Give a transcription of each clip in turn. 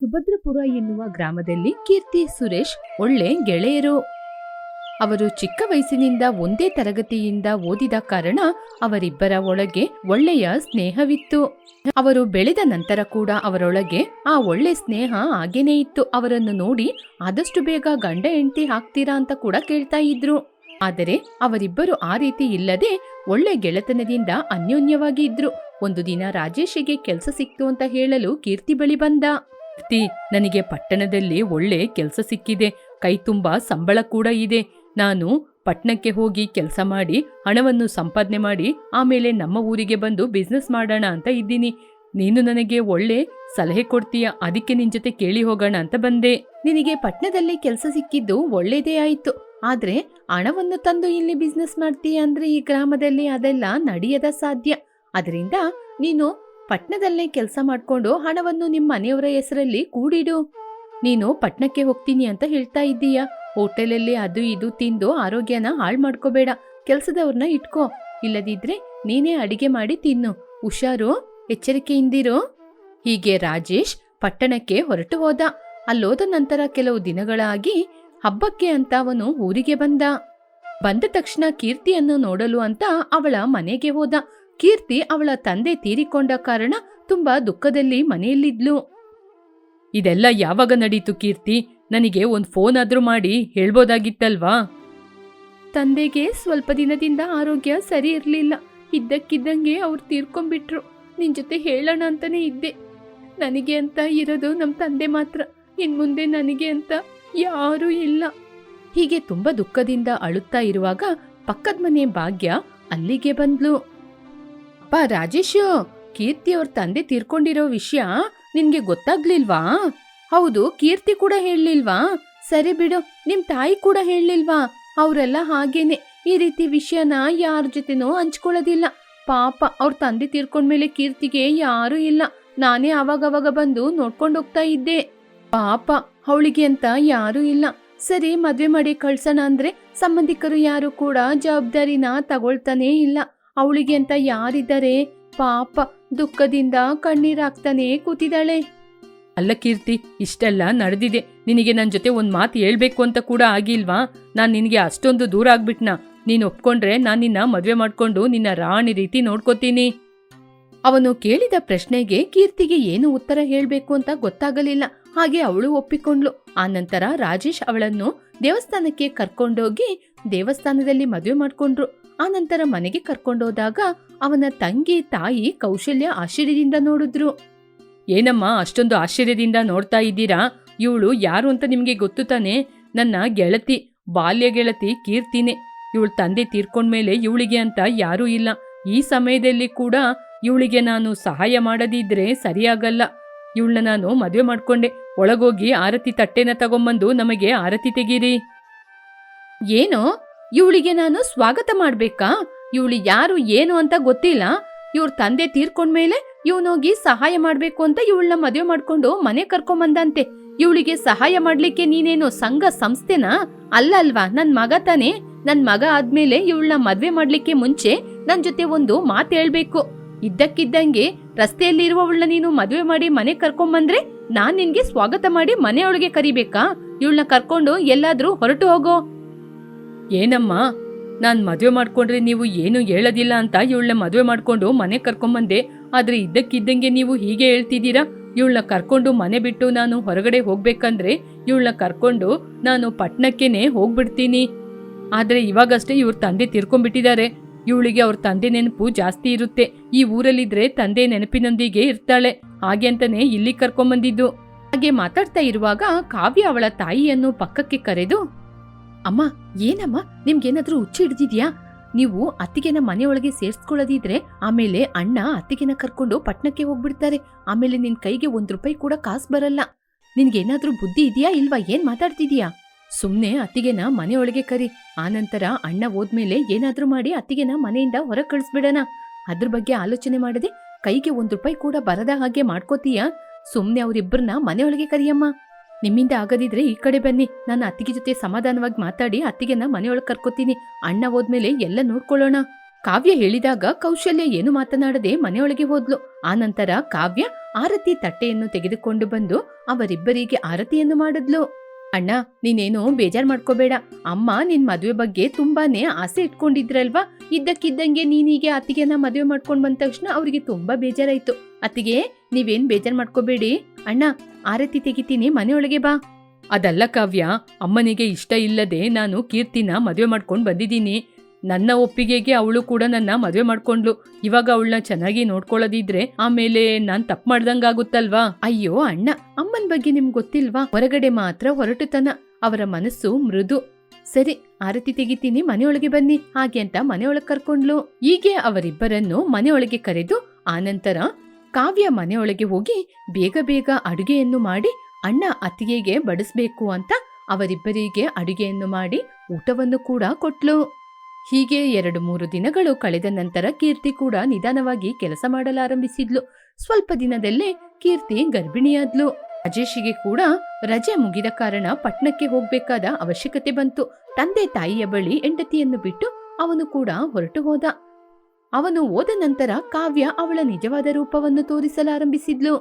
ಸುಭದ್ರಪುರ ಎನ್ನುವ ಗ್ರಾಮದಲ್ಲಿ ಕೀರ್ತಿ, ಸುರೇಶ್ ಒಳ್ಳೆ ಗೆಳೆಯರು. ಅವರು ಚಿಕ್ಕ ವಯಸ್ಸಿನಿಂದ ಒಂದೇ ತರಗತಿಯಿಂದ ಓದಿದ ಕಾರಣ ಅವರಿಬ್ಬರ ಒಳಗೆ ಒಳ್ಳೆಯ ಸ್ನೇಹವಿತ್ತು. ಅವರು ಬೆಳೆದ ನಂತರ ಕೂಡ ಅವರೊಳಗೆ ಆ ಒಳ್ಳೆ ಸ್ನೇಹ ಹಾಗೇನೇ ಇತ್ತು. ಅವರನ್ನು ನೋಡಿ, ಆದಷ್ಟು ಬೇಗ ಗಂಡ, ಹೆಂಡತಿ ಹಾಕ್ತೀರಾ ಅಂತ ಕೂಡ ಕೇಳ್ತಾ ಇದ್ರು. ಆದರೆ ಅವರಿಬ್ಬರು ಆ ರೀತಿ ಇಲ್ಲದೆ ಒಳ್ಳೆ ಗೆಳೆತನದಿಂದ ಅನ್ಯೋನ್ಯವಾಗಿ ಇದ್ರು. ಒಂದು ದಿನ ರಾಜೇಶಿಗೆ ಕೆಲಸ ಸಿಕ್ತು ಅಂತ ಹೇಳಲು ಕೀರ್ತಿ ಬಳಿ ಬಂದ. ಕೀರ್ತಿ ನನಗೆ ಪಟ್ಟಣದಲ್ಲಿ ಒಳ್ಳೆ ಕೆಲಸ ಸಿಕ್ಕಿದೆ. ಕೈ ತುಂಬ ಸಂಬಳ ಕೂಡ ಇದೆ. ನಾನು ಪಟ್ಟಣಕ್ಕೆ ಹೋಗಿ ಕೆಲಸ ಮಾಡಿ, ಹಣವನ್ನು ಸಂಪಾದನೆ ಮಾಡಿ, ಆಮೇಲೆ ನಮ್ಮ ಊರಿಗೆ ಬಂದು ಬಿಸ್ನೆಸ್ ಮಾಡೋಣ ಅಂತ ಇದ್ದೀನಿ. ನೀನು ನನಗೆ ಒಳ್ಳೆ ಸಲಹೆ ಕೊಡ್ತೀಯ? ಅದಕ್ಕೆ ನಿನ್ ಜೊತೆ ಕೇಳಿ ಹೋಗೋಣ ಅಂತ ಬಂದೆ. ನಿನಗೆ ಪಟ್ಟಣದಲ್ಲಿ ಕೆಲಸ ಸಿಕ್ಕಿದ್ದು ಒಳ್ಳೇದೇ ಆಯ್ತು. ಆದ್ರೆ ಹಣವನ್ನು ತಂದು ಇಲ್ಲಿ ಬಿಸ್ನೆಸ್ ಮಾಡ್ತೀಯ ಅಂದ್ರೆ ಈ ಗ್ರಾಮದಲ್ಲಿ ಅದೆಲ್ಲ ನಡೆಯದ ಸಾಧ್ಯ. ಅದರಿಂದ ನೀನು ಪಟ್ನದಲ್ಲೇ ಕೆಲಸ ಮಾಡ್ಕೊಂಡು ಹಣವನ್ನು ನಿಮ್ಮ ಮನೆಯವರ ಹೆಸರಲ್ಲಿ ಕೂಡಿಡು. ನೀನು ಪಟ್ಣಕ್ಕೆ ಹೋಗ್ತೀನಿ ಅಂತ ಹೇಳ್ತಾ ಇದ್ದೀಯ? ಹೋಟೆಲಲ್ಲಿ ಅದು ಇದು ತಿಂದು ಆರೋಗ್ಯನ ಹಾಳು ಮಾಡ್ಕೋಬೇಡ. ಕೆಲಸದವ್ರನ್ನ ಇಟ್ಕೋ. ಇಲ್ಲದಿದ್ರೆ ನೀನೇ ಅಡಿಗೆ ಮಾಡಿ ತಿನ್ನು. ಹುಷಾರು, ಎಚ್ಚರಿಕೆಯಿಂದಿರು. ಹೀಗೆ ರಾಜೇಶ್ ಪಟ್ಟಣಕ್ಕೆ ಹೊರಟು ಹೋದ. ಅಲ್ಲೋದ ನಂತರ ಕೆಲವು ದಿನಗಳಾಗಿ ಹಬ್ಬಕ್ಕೆ ಅಂತ ಅವನು ಊರಿಗೆ ಬಂದ. ಬಂದ ತಕ್ಷಣ ಕೀರ್ತಿಯನ್ನು ನೋಡಲು ಅಂತ ಅವಳ ಮನೆಗೆ ಹೋದ. ಕೀರ್ತಿ ಅವಳ ತಂದೆ ತೀರಿಕೊಂಡ ಕಾರಣ ತುಂಬಾ ದುಃಖದಲ್ಲಿ ಮನೆಯಲ್ಲಿದ್ಲು. ಇದೆಲ್ಲ ಯಾವಾಗ ನಡೀತು ಕೀರ್ತಿ? ನನಗೆ ಒಂದು ಫೋನ್ ಆದ್ರೂ ಮಾಡಿ ಹೇಳ್ಬೋದಾಗಿತ್ತಲ್ವಾ? ತಂದೆಗೆ ಸ್ವಲ್ಪ ದಿನದಿಂದ ಆರೋಗ್ಯ ಸರಿ ಇರಲಿಲ್ಲ. ಇದ್ದಕ್ಕಿದ್ದಂಗೆ ಅವ್ರು ತೀರ್ಕೊಂಡ್ಬಿಟ್ರು. ನಿನ್ ಜೊತೆ ಹೇಳೋಣ ಅಂತಾನೆ ಇದ್ದೆ. ನನಗೆ ಅಂತ ಇರೋದು ನಮ್ಮ ತಂದೆ ಮಾತ್ರ. ಇನ್ ಮುಂದೆ ನನಗೆ ಅಂತ ಯಾರೂ ಇಲ್ಲ. ಹೀಗೆ ತುಂಬಾ ದುಃಖದಿಂದ ಅಳುತ್ತಾ ಇರುವಾಗ ಪಕ್ಕದ ಮನೆ ಭಾಗ್ಯ ಅಲ್ಲಿಗೆ ಬಂದ್ಲು. ರಾಜೇಶ್, ಕೀರ್ತಿ ಅವ್ರ ತಂದೆ ತೀರ್ಕೊಂಡಿರೋ ವಿಷಯ ನಿನ್ಗೆ ಗೊತ್ತಾಗ್ಲಿಲ್ವಾ? ಹೌದು, ಕೀರ್ತಿ ಕೂಡ ಹೇಳಲಿಲ್ವಾ? ಸರಿ ಬಿಡು, ನಿಮ್ ತಾಯಿ ಕೂಡ ಹೇಳಲಿಲ್ವಾ? ಅವರೆಲ್ಲ ಹಾಗೇನೆ, ಈ ರೀತಿ ವಿಷಯನ ಯಾರ ಜೊತೆನೂ ಹಂಚ್ಕೊಳ್ಳೋದಿಲ್ಲ. ಪಾಪ, ಅವ್ರ ತಂದೆ ತೀರ್ಕೊಂಡ್ಮೇಲೆ ಕೀರ್ತಿಗೆ ಯಾರೂ ಇಲ್ಲ. ನಾನೇ ಅವಾಗವಾಗ ಬಂದು ನೋಡ್ಕೊಂಡು ಹೋಗ್ತಾ ಇದ್ದೆ. ಪಾಪ, ಅವಳಿಗೆ ಅಂತ ಯಾರೂ ಇಲ್ಲ. ಸರಿ, ಮದ್ವೆ ಮಾಡಿ ಕಳ್ಸೋಣ ಅಂದ್ರೆ ಸಂಬಂಧಿಕರು ಯಾರು ಕೂಡ ಜವಾಬ್ದಾರಿನ ತಗೊಳ್ತಾನೇ ಇಲ್ಲ. ಅವಳಿಗೆ ಅಂತ ಯಾರಿದ್ದಾರೆ ಪಾಪ ದುಃಖದಿಂದ ಕಣ್ಣೀರಾಗ್ತಾನೆ ಕೂತಿದ್ದಾಳೆ. ಅಲ್ಲ ಕೀರ್ತಿ ಇಷ್ಟೆಲ್ಲ ನಡೆದಿದೆ. ನಿನಗೆ ನನ್ನ ಜೊತೆ ಒಂದು ಮಾತು ಹೇಳ್ಬೇಕು ಅಂತ ಕೂಡ ಆಗಿಲ್ವಾ? ನಾನು ನಿನಗೆ ಅಷ್ಟೊಂದು ದೂರ ಆಗ್ಬಿಟ್ನ? ನೀನು ಒಪ್ಕೊಂಡ್ರೆ ನಾನು ನಿನ್ನ ಮದುವೆ ಮಾಡ್ಕೊಂಡು ನಿನ್ನ ರಾಣಿ ರೀತಿ ನೋಡ್ಕೋತೀನಿ. ಅವನು ಕೇಳಿದ ಪ್ರಶ್ನೆಗೆ ಕೀರ್ತಿಗೆ ಏನು ಉತ್ತರ ಹೇಳಬೇಕು ಅಂತ ಗೊತ್ತಾಗಲಿಲ್ಲ. ಹಾಗೆ ಅವಳು ಒಪ್ಪಿಕೊಂಡ್ಲು ಆನಂತರ ರಾಜೇಶ್ ಅವಳನ್ನು ದೇವಸ್ಥಾನಕ್ಕೆ ಕರ್ಕೊಂಡೋಗಿ ದೇವಸ್ಥಾನದಲ್ಲಿ ಮದುವೆ ಮಾಡ್ಕೊಂಡ್ರು. ಆನಂತರ ಮನೆಗೆ ಕರ್ಕೊಂಡೋದಾಗ ಅವನ ತಂಗಿ, ತಾಯಿ ಕೌಶಲ್ಯ ಆಶ್ಚರ್ಯದಿಂದ ನೋಡಿದ್ರು. ಏನಮ್ಮ, ಅಷ್ಟೊಂದು ಆಶ್ಚರ್ಯದಿಂದ ನೋಡ್ತಾ ಇದ್ದೀರಾ? ಇವಳು ಯಾರು ಅಂತ ನಿಮಗೆ ಗೊತ್ತು ತಾನೆ? ನನ್ನ ಗೆಳತಿ, ಬಾಲ್ಯ ಗೆಳತಿ ಕೀರ್ತಿನೇ. ಇವಳು ತಂದೆ ತೀರ್ಕೊಂಡ್ಮೇಲೆ ಇವಳಿಗೆ ಅಂತ ಯಾರೂ ಇಲ್ಲ. ಈ ಸಮಯದಲ್ಲಿ ಕೂಡ ಇವಳಿಗೆ ನಾನು ಸಹಾಯ ಮಾಡದಿದ್ರೆ ಸರಿಯಾಗಲ್ಲ. ಇವಳನ್ನ ನಾನು ಮದುವೆ ಮಾಡ್ಕೊಂಡೆ. ಒಳಗೋಗಿ ಆರತಿ ತಟ್ಟೆನ ತಗೊಂಬಂದು ನಮಗೆ ಆರತಿ ತೆಗೀರಿ. ಏನು? ಇವಳಿಗೆ ನಾನು ಸ್ವಾಗತ ಮಾಡ್ಬೇಕಾ? ಇವಳು ಯಾರು, ಏನು ಅಂತ ಗೊತ್ತಿಲ್ಲ. ಇವ್ರ ತಂದೆ ತೀರ್ಕೊಂಡ್ಮೇಲೆ ಇವನೋಗಿ ಸಹಾಯ ಮಾಡ್ಬೇಕು ಅಂತ ಇವಳನ್ನ ಮದುವೆ ಮಾಡ್ಕೊಂಡು ಮನೆ ಕರ್ಕೊಂಬಂದಂತೆ. ಇವಳಿಗೆ ಸಹಾಯ ಮಾಡ್ಲಿಕ್ಕೆ ನೀನೇನು ಸಂಘ, ಸಂಸ್ಥೆನಾ? ಅಲ್ಲ ಅಲ್ವಾ, ನನ್ ಮಗ ತಾನೇ. ನನ್ ಮಗ ಆದ್ಮೇಲೆ ಇವಳನ್ನ ಮದ್ವೆ ಮಾಡ್ಲಿಕ್ಕೆ ಮುಂಚೆ ನನ್ ಜೊತೆ ಒಂದು ಮಾತು ಹೇಳ್ಬೇಕು. ಇದ್ದಕ್ಕಿದ್ದಂಗೆ ರಸ್ತೆಯಲ್ಲಿ ಇರುವವಳನ್ನ ನೀನು ಮದ್ವೆ ಮಾಡಿ ಮನೆ ಕರ್ಕೊಂಬಂದ್ರೆ ನಾನ್ ನಿನ್ಗೆ ಸ್ವಾಗತ ಮಾಡಿ ಮನೆಯೊಳಗೆ ಕರಿಬೇಕಾ? ಇವಳನ್ನ ಕರ್ಕೊಂಡು ಎಲ್ಲಾದ್ರೂ ಹೊರಟು ಹೋಗೋ. ಏನಮ್ಮ? ನಾನು ಮದುವೆ ಮಾಡ್ಕೊಂಡ್ರೆ ನೀವು ಏನು ಹೇಳೋದಿಲ್ಲ ಅಂತ ಇವಳನ್ನ ಮದುವೆ ಮಾಡ್ಕೊಂಡು ಮನೆ ಕರ್ಕೊಂಬಂದೆ, ಆದ್ರೆ ಇದ್ದಕ್ಕಿದ್ದಂಗೆ ನೀವು ಹೀಗೆ ಹೇಳ್ತಿದ್ದೀರಾ? ಇವಳನ್ನ ಕರ್ಕೊಂಡು ಮನೆ ಬಿಟ್ಟು ನಾನು ಹೊರಗಡೆ ಹೋಗ್ಬೇಕಂದ್ರೆ ಇವಳನ್ನ ಕರ್ಕೊಂಡು ನಾನು ಪಟ್ನಕ್ಕೆನೆ ಹೋಗ್ಬಿಡ್ತೀನಿ. ಆದ್ರೆ ಇವಾಗಷ್ಟೇ ಇವ್ರ ತಂದೆ ತಿರ್ಕೊಂಡ್ಬಿಟ್ಟಿದ್ದಾರೆ. ಇವಳಿಗೆ ಅವ್ರ ತಂದೆ ನೆನಪು ಜಾಸ್ತಿ ಇರುತ್ತೆ. ಈ ಊರಲ್ಲಿದ್ರೆ ತಂದೆ ನೆನಪಿನೊಂದಿಗೆ ಇರ್ತಾಳೆ. ಹಾಗೆ ಅಂತಾನೆ ಇಲ್ಲಿ ಕರ್ಕೊಂಬಂದಿದ್ದು. ಹಾಗೆ ಮಾತಾಡ್ತಾ ಇರುವಾಗ ಕಾವ್ಯ ಅವಳ ತಾಯಿಯನ್ನು ಪಕ್ಕಕ್ಕೆ ಕರೆದು ಅಮ್ಮ, ಏನಮ್ಮ? ನಿಮ್ಗೇನಾದ್ರೂ ಹುಚ್ಚು ಹಿಡ್ದಿದ್ಯಾ? ನೀವು ಅತ್ತಿಗೆನ ಮನೆಯೊಳಗೆ ಸೇರ್ಸ್ಕೊಳ್ಳೋದಿದ್ರೆ ಆಮೇಲೆ ಅಣ್ಣ ಅತ್ತಿಗೆನ ಕರ್ಕೊಂಡು ಪಟ್ಣಕ್ಕೆ ಹೋಗ್ಬಿಡ್ತಾರೆ. ಆಮೇಲೆ ನಿನ್ ಕೈಗೆ ಒಂದ್ ರೂಪಾಯಿ ಕೂಡ ಕಾಸು ಬರಲ್ಲ. ನಿನ್ಗೇನಾದ್ರೂ ಬುದ್ಧಿ ಇದೆಯಾ ಇಲ್ವಾ? ಏನ್ ಮಾತಾಡ್ತಿದ್ಯಾ? ಸುಮ್ನೆ ಅತ್ತಿಗೆನ ಮನೆಯೊಳಗೆ ಕರಿ. ಆನಂತರ ಅಣ್ಣ ಹೋದ್ಮೇಲೆ ಏನಾದ್ರೂ ಮಾಡಿ ಅತ್ತಿಗೆನ ಮನೆಯಿಂದ ಹೊರಗೆ ಕಳಿಸ್ಬಿಡಣ. ಅದ್ರ ಬಗ್ಗೆ ಆಲೋಚನೆ ಮಾಡದೆ ಕೈಗೆ ಒಂದ್ ರೂಪಾಯಿ ಕೂಡ ಬರದ ಹಾಗೆ ಮಾಡ್ಕೋತೀಯಾ? ಸುಮ್ನೆ ಅವರಿಬ್ಬರನ್ನ ಮನೆಯೊಳಗೆ ಕರಿಯಮ್ಮ. ನಿಮ್ಮಿಂದ ಆಗದಿದ್ರೆ ಈ ಕಡೆ ಬನ್ನಿ. ನಾನು ಅತ್ತಿಗೆ ಜೊತೆ ಸಮಾಧಾನವಾಗಿ ಮಾತಾಡಿ ಅತ್ತಿಗೆನ ಮನೆಯೊಳಗೆ ಕರ್ಕೋತೀನಿ. ಅಣ್ಣ ಹೋದ್ಮೇಲೆ ಎಲ್ಲ ನೋಡ್ಕೊಳ್ಳೋಣ. ಕಾವ್ಯ ಹೇಳಿದಾಗ ಕೌಶಲ್ಯ ಏನು ಮಾತನಾಡದೆ ಮನೆಯೊಳಗೆ ಹೋದ್ಲು. ಆನಂತರ ಕಾವ್ಯ ಆರತಿ ತಟ್ಟೆಯನ್ನು ತೆಗೆದುಕೊಂಡು ಬಂದು ಅವರಿಬ್ಬರಿಗೆ ಆರತಿಯನ್ನು ಮಾಡಿದ್ಲು. ಅಣ್ಣ, ನೀನೇನು ಬೇಜಾರ್ ಮಾಡ್ಕೋಬೇಡ. ಅಮ್ಮ ನಿನ್ ಮದುವೆ ಬಗ್ಗೆ ತುಂಬಾನೇ ಆಸೆ ಇಟ್ಕೊಂಡಿದ್ರಲ್ವಾ? ಇದ್ದಕ್ಕಿದ್ದಂಗೆ ನೀನೀಗೆ ಅತ್ತಿಗೆನ ಮದುವೆ ಮಾಡ್ಕೊಂಡ್ ಬಂದ ತಕ್ಷಣ ಅವ್ರಿಗೆ ತುಂಬಾ ಬೇಜಾರಾಯ್ತು. ಅತ್ತಿಗೆ, ನೀವೇನ್ ಬೇಜಾರ್ ಮಾಡ್ಕೋಬೇಡಿ. ಅಣ್ಣ, ಆರತಿ ತೆಗಿತೀನಿ, ಮನೆಯೊಳಗೆ ಬಾ. ಅದಲ್ಲ ಕಾವ್ಯ, ಅಮ್ಮನಿಗೆ ಇಷ್ಟ ಇಲ್ಲದೆ ನಾನು ಕೀರ್ತಿನ ಮದುವೆ ಮಾಡ್ಕೊಂಡು ಬಂದಿದ್ದೀನಿ. ನನ್ನ ಒಪ್ಪಿಗೆಗೆ ಅವಳು ಕೂಡ ನನ್ನ ಮದುವೆ ಮಾಡ್ಕೊಂಡ್ಲು ಇವಾಗ ಅವಳನ್ನ ಚೆನ್ನಾಗಿ ನೋಡ್ಕೊಳ್ಳೋದಿದ್ರೆ ಆಮೇಲೆ ನಾನ್ ತಪ್ಪು ಮಾಡ್ದಂಗಾಗುತ್ತಲ್ವಾ? ಅಯ್ಯೋ ಅಣ್ಣ, ಅಮ್ಮನ್ ಬಗ್ಗೆ ನಿಮ್ಗೆ ಗೊತ್ತಿಲ್ವಾ? ಹೊರಗಡೆ ಮಾತ್ರ ಹೊರಟುತನ. ಅವರ ಮನಸ್ಸು ಮೃದು. ಸರಿ, ಆರತಿ ತೆಗಿತೀನಿ, ಮನೆಯೊಳಗೆ ಬನ್ನಿ, ಹಾಗೆ ಅಂತ ಮನೆಯೊಳಗೆ ಕರ್ಕೊಂಡ್ಲು ಹೀಗೆ ಅವರಿಬ್ಬರನ್ನು ಮನೆಯೊಳಗೆ ಕರೆದು ಆನಂತರ ಕಾವ್ಯ ಮನೆಯೊಳಗೆ ಹೋಗಿ ಬೇಗ ಬೇಗ ಅಡುಗೆಯನ್ನು ಮಾಡಿ ಅಣ್ಣ ಅತ್ತಿಗೆಗೆ ಬಡಿಸ್ಬೇಕು ಅಂತ ಅವರಿಬ್ಬರಿಗೆ ಅಡುಗೆಯನ್ನು ಮಾಡಿ ಊಟವನ್ನು ಕೂಡ ಕೊಟ್ಲು. ಹೀಗೆ ಎರಡು ಮೂರು ದಿನಗಳು ಕಳೆದ ನಂತರ ಕೀರ್ತಿ ಕೂಡ ನಿಧಾನವಾಗಿ ಕೆಲಸ ಮಾಡಲಾರಂಭಿಸಿದ್ಲು. ಸ್ವಲ್ಪ ದಿನದಲ್ಲೇ ಕೀರ್ತಿ ಗರ್ಭಿಣಿಯಾದ್ಲು. ರಾಜೇಶಿಗೆ ಕೂಡ ರಜೆ ಮುಗಿದ ಕಾರಣ ಪಟ್ಟಣಕ್ಕೆ ಹೋಗ್ಬೇಕಾದ ಅವಶ್ಯಕತೆ ಬಂತು. ತಂದೆ ತಾಯಿಯ ಬಳಿ ಹೆಂಡತಿಯನ್ನು ಬಿಟ್ಟು ಅವನು ಕೂಡ ಹೊರಟು ಹೋದ. ಅವನು ಓದ ನಂತರ ಕಾವ್ಯ ಅವಳ ನಿಜವಾದ ರೂಪವನ್ನು ತೋರಿಸಲಾರಂಭಿಸಿದ್ಲು.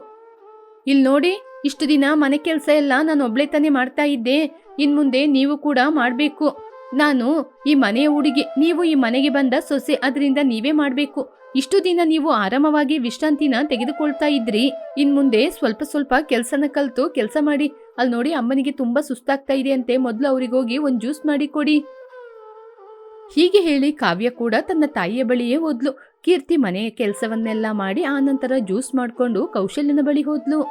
ಇಲ್ ನೋಡಿ, ಇಷ್ಟು ದಿನ ಮನೆ ಕೆಲಸ ಎಲ್ಲ ನಾನು ಒಬ್ಳೆ ತಾನೇ ಮಾಡ್ತಾ ಇದ್ದೆ. ಇನ್ಮುಂದೆ ನೀವು ಕೂಡ ಮಾಡಬೇಕು. ನಾನು ಈ ಮನೆಯ ಹುಡುಗಿ, ನೀವು ಈ ಮನೆಗೆ ಬಂದ ಸೊಸೆ ಅದರಿಂದ ನೀವೇ ಮಾಡಬೇಕು. ಇಷ್ಟು ದಿನ ನೀವು ಆರಾಮವಾಗಿ ವಿಶ್ರಾಂತಿನ ತೆಗೆದುಕೊಳ್ತಾ ಇದ್ರಿ. ಇನ್ ಮುಂದೆ ಸ್ವಲ್ಪ ಸ್ವಲ್ಪ ಕೆಲ್ಸನ ಕಲ್ತು ಕೆಲಸ ಮಾಡಿ. ಅಲ್ಲಿ ನೋಡಿ, ಅಮ್ಮನಿಗೆ ತುಂಬಾ ಸುಸ್ತಾಗ್ತಾ ಇದೆ ಅಂತೆ. ಮೊದಲು ಅವರಿಗೋಗಿ ಒಂದು ಜ್ಯೂಸ್ ಮಾಡಿ ಕೊಡಿ. ಹೀಗೆ ಹೇಳಿ ಕಾವ್ಯ ಕೂಡ ತನ್ನ ತಾಯಿಯ ಬಳಿಯೇ ಹೋದ್ಲು. ಕೀರ್ತಿ ಮನೆಯ ಕೆಲಸವನ್ನೆಲ್ಲ ಮಾಡಿ ಆನಂತರ ಜ್ಯೂಸ್ ಮಾಡಿಕೊಂಡು ಕೌಶಲ್ಯನ ಬಳಿ ಹೋದ್ಲು.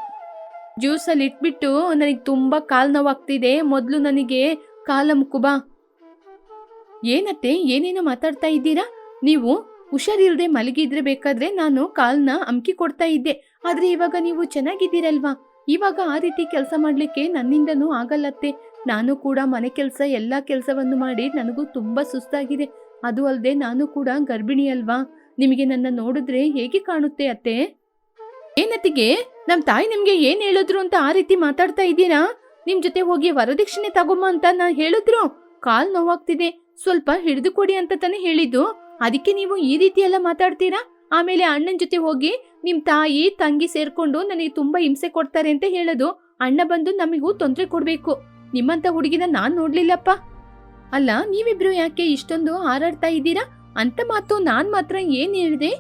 ಜ್ಯೂಸಲ್ಲಿ ಇಟ್ಬಿಟ್ಟು ನನಗೆ ತುಂಬಾ ಕಾಲ್ ನೋವಾಗ್ತಿದೆ. ಮೊದಲು ನನಗೆ ಕಾಲ ಮುಕ್ಕುಬಾ ಏನತ್ತೆ, ಏನೇನೋ ಮಾತಾಡ್ತಾ ಇದ್ದೀರಾ? ನೀವು ಹುಷಾರಿಲ್ದೆ ಮಲಗಿದ್ರೆ ಬೇಕಾದ್ರೆ ನಾನು ಕಾಲ್ನ ಅಮ್ಕಿ ಕೊಡ್ತಾ ಇದ್ದೆ. ಆದ್ರೆ ಇವಾಗ ನೀವು ಚೆನ್ನಾಗಿದ್ದೀರಲ್ವಾ? ಇವಾಗ ಆ ರೀತಿ ಕೆಲಸ ಮಾಡ್ಲಿಕ್ಕೆ ನನ್ನಿಂದನೂ ಆಗಲ್ಲತ್ತೆ. ನಾನು ಕೂಡ ಮನೆ ಕೆಲಸ, ಎಲ್ಲ ಕೆಲಸವನ್ನು ಮಾಡಿ ನನಗೂ ತುಂಬ ಸುಸ್ತಾಗಿದೆ. ಅದು ಅಲ್ಲದೆ ನಾನು ಕೂಡ ಗರ್ಭಿಣಿ ಅಲ್ವಾ? ನಿಮಗೆ ನನ್ನ ನೋಡಿದ್ರೆ ಹೇಗೆ ಕಾಣುತ್ತೆ ಅತ್ತೆ? ಏನತ್ತಿಗೆ ನಮ್ಮ ತಾಯಿ ನಿಮಗೆ ಏನು ಹೇಳಿದ್ರು ಅಂತ ಆ ರೀತಿ ಮಾತಾಡ್ತಾ ಇದ್ದೀರಾ? ನಿಮ್ಮ ಜೊತೆ ಹೋಗಿ ವರದಕ್ಷಿಣೆ ತಗೊಂಬ ಅಂತ ನಾ ಹೇಳಿದ್ರು. ಕಾಲ್ ನೋವಾಗ್ತಿದೆ. ಸ್ವಲ್ಪ ಹಿಡಿದು ಕೊಡಿ ಅಂತ ತಾನೇ ಹೇಳಿದ್ದು. ಅದಕ್ಕೆ ನೀವು ಈ ರೀತಿ ಎಲ್ಲ ಮಾತಾಡ್ತೀರಾ? ಆಮೇಲೆ ಅಣ್ಣನ ಜೊತೆ ಹೋಗಿ ನಿಮ್ಮ ತಾಯಿ, ತಂಗಿ ಸೇರ್ಕೊಂಡು ನನಗೆ ತುಂಬಾ ಹಿಂಸೆ ಕೊಡ್ತಾರೆ ಅಂತ ಹೇಳೋದು. ಅಣ್ಣ ಬಂದು ನಮಗೂ ತೊಂದರೆ ಕೊಡ್ಬೇಕು. ನಿಮ್ಮಂತ ಹುಡುಗಿನ ನಾನು ನೋಡ್ಲಿಲ್ಲಪ್ಪ. ಅಲ್ಲ, ನೀವಿಬ್ರು ಯಾಕೆ ಇಷ್ಟೊಂದು ಹಾರಾಡ್ತಾ ಇದ್ದೀರಾ? ಅಂತ ಮಾತು ನಾನು ಮಾತ್ರ ಏನು ಹೇಳಿದೆ?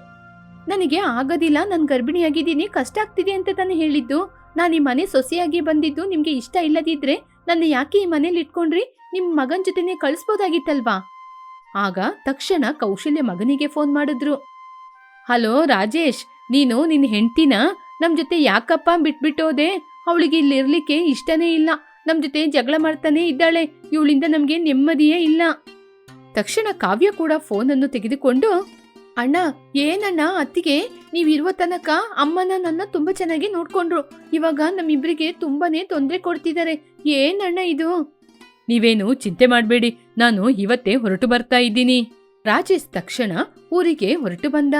ನನಗೆ ಆಗೋದಿಲ್ಲ, ನಾನು ಗರ್ಭಿಣಿಯಾಗಿದ್ದೀನಿ, ಕಷ್ಟ ಆಗ್ತಿದೆ ಅಂತ ತಾನೇ ಹೇಳಿದ್ದು. ನಾನು ಈ ಮನೆ ಸೊಸೆಯಾಗಿ ಬಂದಿದ್ದು ನಿಮಗೆ ಇಷ್ಟ ಇಲ್ಲದಿದ್ರೆ ನನ್ನ ಯಾಕೆ ಈ ಮನೇಲಿ ಇಟ್ಕೊಂಡ್ರಿ? ನಿಮ್ಮ ಮಗನ ಜೊತೆನೆ ಕಳಿಸ್ಬೋದಾಗಿತ್ತಲ್ವಾ? ಆಗ ತಕ್ಷಣ ಕೌಶಲ್ಯ ಮಗನಿಗೆ ಫೋನ್ ಮಾಡಿದ್ರು. ಹಲೋ ರಾಜೇಶ್, ನೀನು ನಿನ್ನ ಹೆಂಡ್ತಿನ? ನಮ್ಮ ಜೊತೆ ಯಾಕಪ್ಪ ಬಿಟ್ಬಿಟ್ಟೋದೆ? ಅವಳಿಗೆ ಇಲ್ಲಿ ಇರ್ಲಿಕ್ಕೆ ಇಷ್ಟನೇ ಇಲ್ಲ. ನಮ್ ಜೊತೆ ಜಗಳ ಮಾಡ್ತಾನೆ ಇದ್ದಾಳೆ. ಇವಳಿಂದ ನಮ್ಗೆ ನೆಮ್ಮದಿಯೇ ಇಲ್ಲ. ತಕ್ಷಣ ಕಾವ್ಯ ಕೂಡ ಫೋನನ್ನು ತೆಗೆದುಕೊಂಡು, ಅಣ್ಣ, ಏನಣ್ಣ ಅತ್ತಿಗೆ? ನೀವಿರುವ ತನಕ ಅಮ್ಮನ ನನ್ನ ತುಂಬಾ ಚೆನ್ನಾಗಿ ನೋಡ್ಕೊಂಡ್ರು. ಇವಾಗ ನಮ್ಮಿಬ್ರಿಗೆ ತುಂಬಾನೇ ತೊಂದರೆ ಕೊಡ್ತಿದ್ದಾರೆ ಏನಣ್ಣ ಇದು? ನೀವೇನು ಚಿಂತೆ ಮಾಡಬೇಡಿ. ನಾನು ಇವತ್ತೇ ಹೊರಟು ಬರ್ತಾ ಇದ್ದೀನಿ. ರಾಜೇಶ್ ತಕ್ಷಣ ಊರಿಗೆ ಹೊರಟು ಬಂದ.